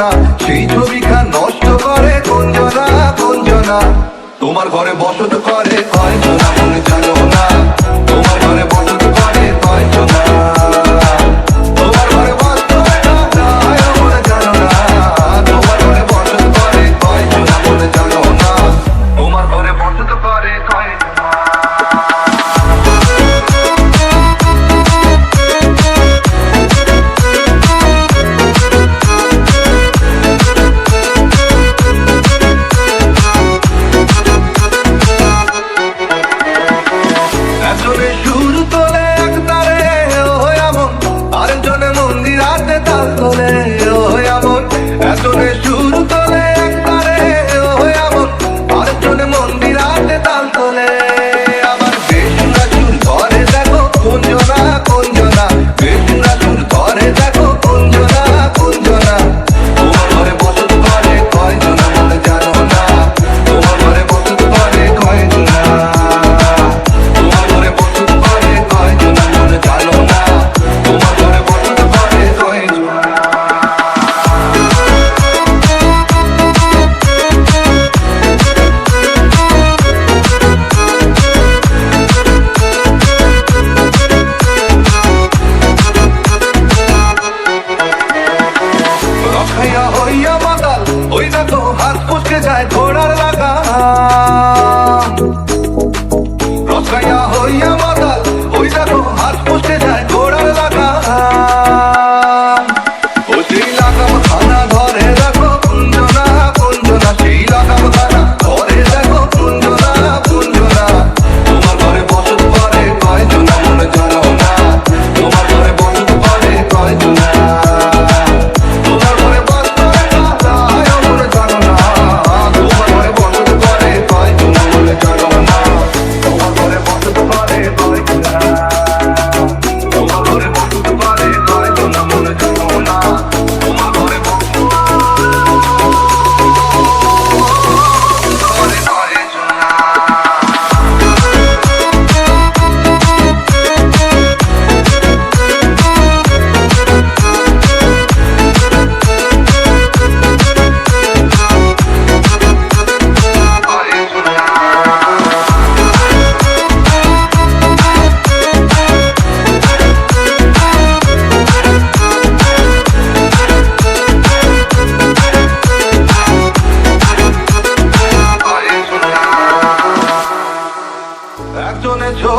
না সেই ছবিখান নষ্ট করে কোঞ্জনা কোঞ্জনা তোমার ঘরে বসত করে কয়জনা মনে জানো না। হইয়া মাতাল ওই দেখো হাত পুষকে যায় ঘোড়ার লাগা